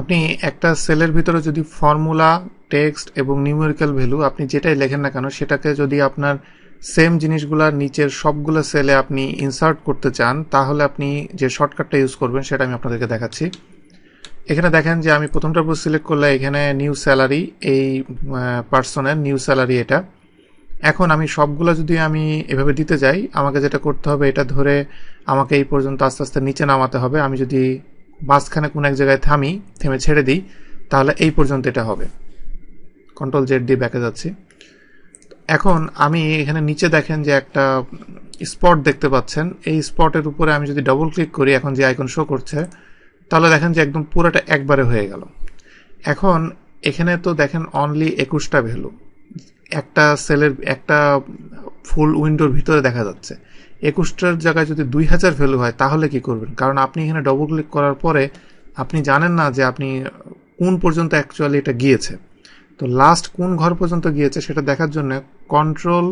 আপনি একটা সেলের ভিতরে যদি ফর্মুলা টেক্সট এবং নিউমেরিক্যাল ভ্যালু আপনি যেটাই লেখেন না কেন, সেটাকে যদি আপনার সেম জিনিসগুলার নিচের সবগুলো সেলে আপনি ইনসার্ট করতে চান, তাহলে আপনি যে শর্টকাটটা ইউজ করবেন, সেটা আমি আপনাদেরকে দেখাচ্ছি। এখানে দেখেন যে আমি প্রথমটার উপর সিলেক্ট করলে এখানে নিউ স্যালারি এই পার্সনের নিউ স্যালারি এটা। এখন আমি সবগুলো যদি আমি এভাবে দিতে যাই, আমাকে যেটা করতে হবে, এটা ধরে আমাকে এই পর্যন্ত আস্তে আস্তে নিচে নামাতে হবে। আমি যদি মাঝখানে কোনো এক জায়গায় থামি, থেমে ছেড়ে দিই, তাহলে এই পর্যন্ত এটা হবে। কন্ট্রোল জেড দিয়ে ব্যাকে যাচ্ছি। এখন আমি এখানে নিচে দেখেন যে একটা স্পট দেখতে পাচ্ছেন। এই স্পটের উপরে আমি যদি ডবল ক্লিক করি, এখন যে আইকন শো করছে, তাহলে দেখেন যে একদম পুরোটা একবারে হয়ে গেল। এখন এখানে তো দেখেন অনলি একুশটা ভ্যালু একটা সেলের একটা ফুল উইন্ডোর ভিতরে দেখা যাচ্ছে। একুশটার জায়গায় যদি দুই হাজার ভ্যালু হয়, তাহলে কি করবেন? কারণ আপনি এখানে ডবল ক্লিক করার পরে আপনি জানেন না যে আপনি কোন পর্যন্ত অ্যাকচুয়ালি এটা গিয়েছে। তো লাস্ট কোন ঘর পর্যন্ত গিয়েছে সেটা দেখার জন্য কন্ট্রোল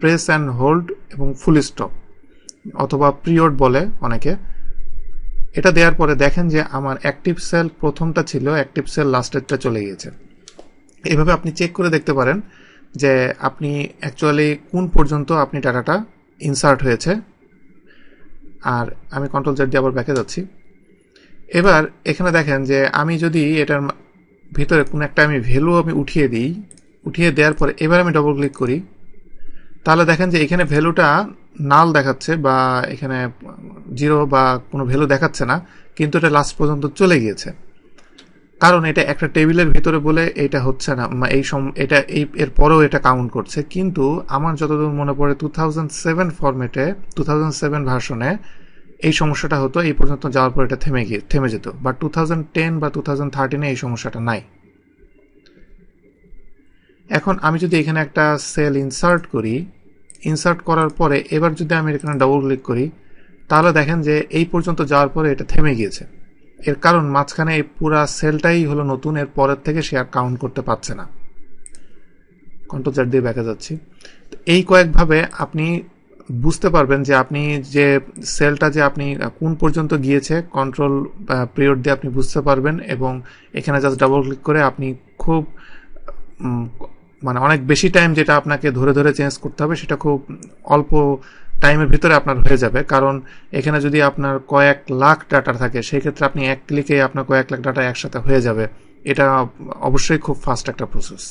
প্রেস অ্যান্ড হোল্ড এবং ফুল স্টপ অথবা প্রিয়ড বলে অনেকে। এটা দেওয়ার পরে দেখেন যে আমার অ্যাক্টিভ সেল প্রথমটা ছিল অ্যাক্টিভ সেল লাস্টেরটা চলে গিয়েছে। এভাবে আপনি চেক করে দেখতে পারেন যে আপনি অ্যাকচুয়ালি কোন পর্যন্ত আপনি ডাটাটা ইনসার্ট হয়েছে। আর আমি কন্ট্রোল জেড দিয়ে আবার ব্যাকে যাচ্ছি। এবার এখানে দেখেন যে আমি যদি এটার ভিতরে কোনো একটা আমি ভ্যালু আমি উঠিয়ে দিই, উঠিয়ে দেওয়ার পরে এবার আমি ডবল ক্লিক করি, তাহলে দেখেন যে এখানে ভ্যালুটা নাল দেখাচ্ছে বা এখানে জিরো বা কোনো ভ্যালু দেখাচ্ছে না, কিন্তু এটা লাস্ট পর্যন্ত চলে গিয়েছে। কারণ এটা একটা টেবিলের ভিতরে বলে এটা হচ্ছে না এই এটা এই এর পরেও এটা কাউন্ট করছে। কিন্তু আমার যতদূর মনে পড়ে টু থাউজেন্ড সেভেন ফরম্যাটে টু থাউজেন্ড সেভেন ভার্সনে এই সমস্যাটা হতো, এই পর্যন্ত যাওয়ার পর এটা থেমে গিয়ে, থেমে যেত। বা টু থাউজেন্ড টেন বা টু থাউজেন্ড থার্টিনে এই সমস্যাটা নাই। এখন আমি যদি এখানে একটা সেল ইনসার্ট করি ইনসার্ট করার পরে এবার যদি আমি এখানে ডবল ক্লিক করি, তাহলে দেখেন যে এই পর্যন্ত যাওয়ার পরে এটা থেমে গিয়েছে। এর কারণ মাঝখানে এই পুরা সেলটাই হলো নতুন, এর পরের থেকে আর কাউন্ট করতে পারছে না। কন্ট্রোল দিয়ে ব্যাকে যাচ্ছি। তো এই কয়েকভাবে আপনি বুঝতে পারবেন যে আপনি যে সেলটা যে আপনি কোন পর্যন্ত গিয়েছে কন্ট্রোল পিরিয়ড দিয়ে আপনি বুঝতে পারবেন এবং এখানে জাস্ট ডাবল ক্লিক করে আপনি খুব মানে অনেক বেশি টাইম যেটা আপনাকে ধরে ধরে চেঞ্জ করতে হবে, সেটা খুব অল্প টাইমের ভিতরে আপনার হয়ে যাবে। কারণ এখানে যদি আপনার কয়েক লাখ ডাটা থাকে সেই ক্ষেত্রে আপনি এক ক্লিকে আপনার কয়েক লাখ ডাটা একসাথে হয়ে যাবে। এটা অবশ্যই খুব ফাস্ট একটা প্রসেস